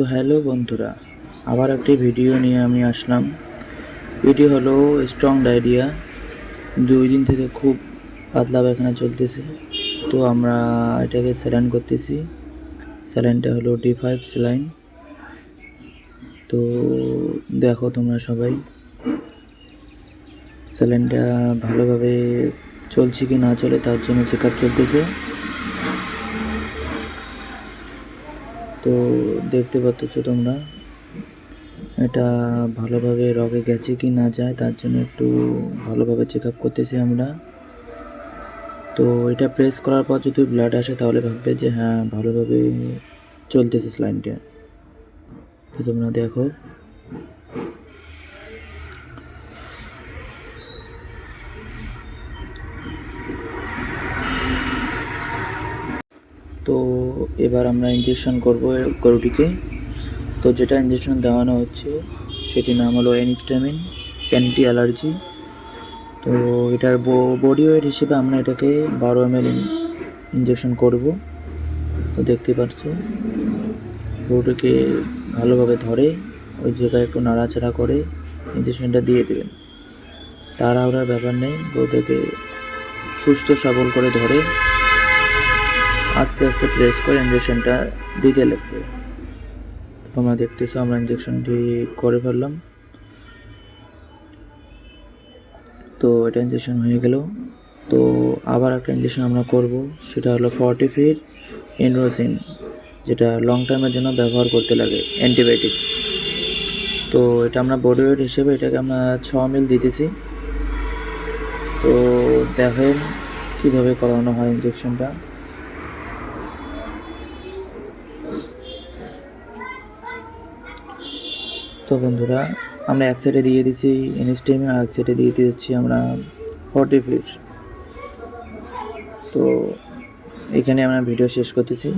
তো হ্যালো বন্ধুরা, আবার একটি ভিডিও নিয়ে আমি আসলাম। এটি হলো স্ট্রং ডায়রিয়া দুই দিন থেকে খুব পাতলা পায়খানা চলতেছে। তো আমরা এটাকে স্যালাইন করতেছি। স্যালাইনটা হলো ডি ফাইভ স্যালাইন তো দেখো তোমরা সবাই স্যালাইনটা ভালোভাবে চলছে কি না চলে, তার জন্য চেক আপ চলতেছে। তো দেখতে পাচ্ছ তোমরা, এটা ভালোভাবে রগে গেছে কি না যায়, তার জন্য একটু ভালোভাবে চেক আপ করতেছি আমরা। তো এটা প্রেস করার পর যদি ব্লাড আসে তাহলে ভাববে যে হ্যাঁ ভালোভাবে চলতেছে স্লাইনটা তো তোমরা দেখো। তো এবার আমরা ইঞ্জেকশন করব গরুটিকে। তো যেটা ইঞ্জেকশন দেওয়ানো হচ্ছে, সেটির নাম হলো এনস্টামিন অ্যান্টি অ্যালার্জি তো এটার বডি ওয়েট হিসেবে আমরা এটাকে বারো এম এল ইঞ্জেকশন করব। তো দেখতে পাচ্ছ গরুটিকে ভালোভাবে ধরে ওই জায়গায় একটু নাড়াচাড়া করে ইঞ্জেকশনটা দিয়ে দেবেন। তাড়াহুড়ার ব্যাপার নেই, গরুটাকে সুস্থ সবল করে ধরে আস্তে আস্তে প্রেস করে ইঞ্জেকশনটা দিতে লাগবে। তোমরা দেখতেছো, আমরা ইঞ্জেকশনটি করে ফেললাম। তো এটা ইঞ্জেকশন হয়ে গেল। তো আবার একটা ইঞ্জেকশন আমরা করব, সেটা হলো ফর্টি ফির এনরোসিন যেটা লং টাইমের জন্য ব্যবহার করতে লাগে অ্যান্টিবায়োটিক তো এটা আমরা বডি ওয়েট হিসেবে এটাকে আমরা ছ মিল দিতেছি। তো দেখেন কীভাবে করানো হয় ইঞ্জেকশনটা তো বন্ধুরা, আমরা এক সাইডে দিয়ে দিচ্ছি এনএসটিএমে আর এক সাইডে দিয়ে দিচ্ছি আমরা ফর্টি ফিট তো এখানে আমরা ভিডিও শেষ করতেছি।